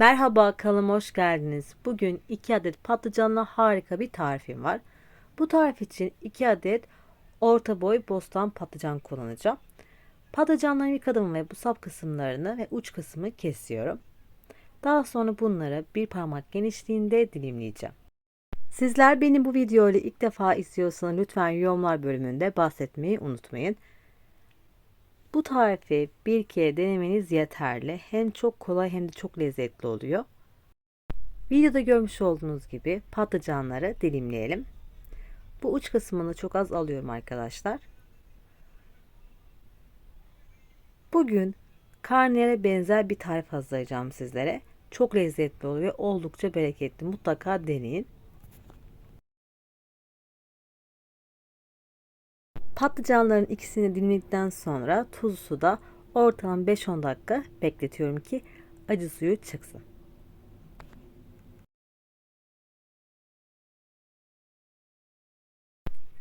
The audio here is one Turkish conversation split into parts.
Merhaba kanalıma hoş geldiniz. Bugün 2 adet patlıcanla harika bir tarifim var. Bu tarif için 2 adet orta boy bostan patlıcan kullanacağım. Patlıcanları yıkadım ve bu sap kısımlarını ve uç kısmını kesiyorum. Daha sonra bunları bir parmak genişliğinde dilimleyeceğim. Sizler beni bu videoyu ilk defa izliyorsanız lütfen yorumlar bölümünde bahsetmeyi unutmayın. Bu tarifi bir kere denemeniz yeterli. Hem çok kolay hem de çok lezzetli oluyor. Videoda görmüş olduğunuz gibi patlıcanları dilimleyelim. Bu uç kısmını çok az alıyorum arkadaşlar. Bugün karnıyara benzer bir tarif hazırlayacağım sizlere. Çok lezzetli oluyor. Oldukça bereketli. Mutlaka deneyin. Patlıcanların ikisini dilimledikten sonra tuzlu suda ortalama 5-10 dakika bekletiyorum ki acı suyu çıksın.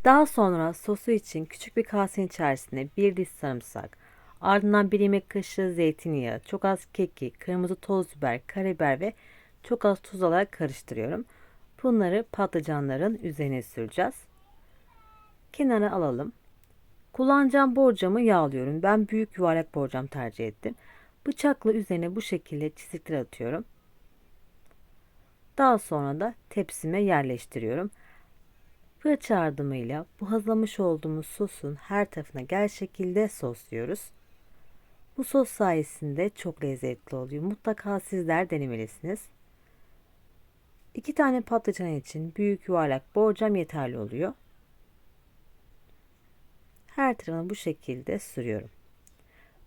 Daha sonra sosu için küçük bir kasenin içerisine bir diş sarımsak, ardından bir yemek kaşığı zeytinyağı, çok az kekik, kırmızı toz biber, karabiber ve çok az tuz alarak karıştırıyorum. Bunları patlıcanların üzerine süreceğiz. Kenara alalım. Kullanacağım borcamı yağlıyorum. Ben büyük yuvarlak borcam tercih ettim. Bıçakla üzerine bu şekilde çizikler atıyorum. Daha sonra da tepsime yerleştiriyorum. Fırça yardımıyla bu hazırlamış olduğumuz sosun her tarafına gel şekilde sosluyoruz. Bu sos sayesinde çok lezzetli oluyor. Mutlaka sizler denemelisiniz. İki tane patlıcan için büyük yuvarlak borcam yeterli oluyor. Her tarafını bu şekilde sürüyorum.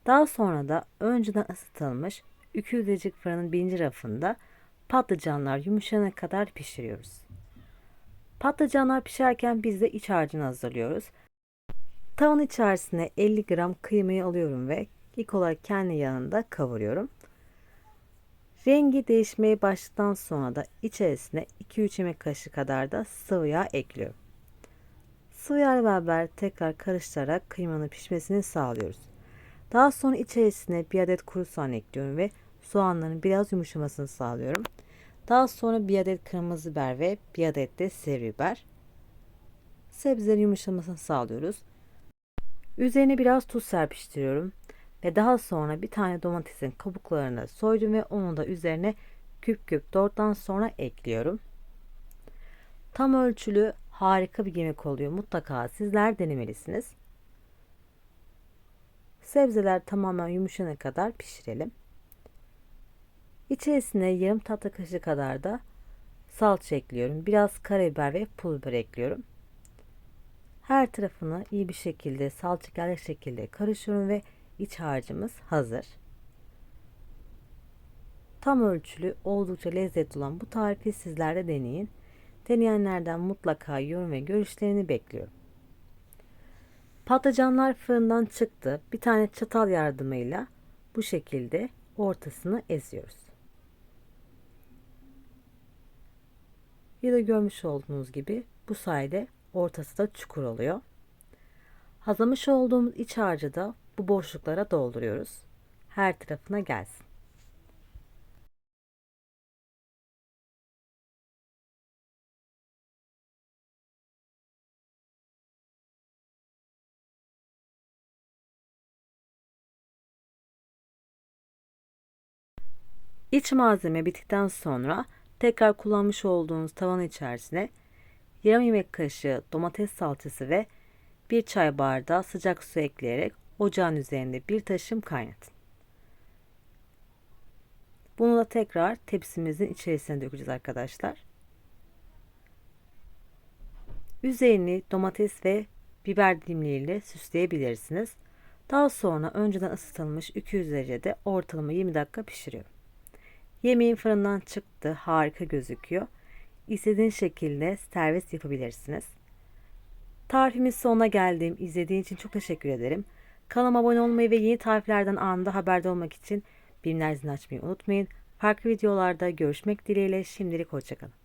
Daha sonra da önceden ısıtılmış 200 derecek fırının birinci rafında patlıcanlar yumuşayana kadar pişiriyoruz. Patlıcanlar pişerken biz de iç harcını hazırlıyoruz. Tavanın içerisine 50 gram kıymayı alıyorum ve ilk olarak kendi yanında kavuruyorum. Rengi değişmeye başladıktan sonra da içerisine 2-3 yemek kaşığı kadar da sıvı yağ ekliyorum. Yağ beraber tekrar karıştırarak kıymanın pişmesini sağlıyoruz. Daha sonra içerisine bir adet kuru soğan ekliyorum ve soğanların biraz yumuşamasını sağlıyorum. Daha sonra bir adet kırmızı biber ve bir adet de seri biber. Sebzelerin yumuşamasını sağlıyoruz. Üzerine biraz tuz serpiştiriyorum. Ve daha sonra bir tane domatesin kabuklarını soydum ve onu da üzerine küp küp doğradıktan sonra ekliyorum. Tam ölçülü harika bir yemek oluyor. Mutlaka sizler denemelisiniz. Sebzeler tamamen yumuşana kadar pişirelim. İçerisine yarım tatlı kaşığı kadar da salça ekliyorum. Biraz karabiber ve pul biber ekliyorum. Her tarafını iyi bir şekilde salça gelecek şekilde karıştırıyorum ve iç harcımız hazır. Tam ölçülü oldukça lezzetli olan bu tarifi sizler de deneyin. Deneyenlerden mutlaka yorum ve görüşlerini bekliyorum. Patlıcanlar fırından çıktı. Bir tane çatal yardımıyla bu şekilde ortasını eziyoruz. Ya da görmüş olduğunuz gibi bu sayede ortası da çukur oluyor. Hazırlamış olduğumuz iç harcı da bu boşluklara dolduruyoruz. Her tarafına gelsin. İç malzeme bittikten sonra tekrar kullanmış olduğunuz tavan içerisine yarım yemek kaşığı domates salçası ve bir çay bardağı sıcak su ekleyerek ocağın üzerinde bir taşım kaynatın. Bunu da tekrar tepsimizin içerisine dökeceğiz arkadaşlar. Üzerini domates ve biber dilimleriyle süsleyebilirsiniz. Daha sonra önceden ısıtılmış 200 derecede ortalama 20 dakika pişiriyorum. Yemeğin fırından çıktı. Harika gözüküyor. İstediğiniz şekilde servis yapabilirsiniz. Tarifimin sonuna geldim. İzlediğiniz için çok teşekkür ederim. Kanalıma abone olmayı ve yeni tariflerden anında haberdar olmak için bilimler zilini açmayı unutmayın. Farklı videolarda görüşmek dileğiyle şimdilik hoşçakalın.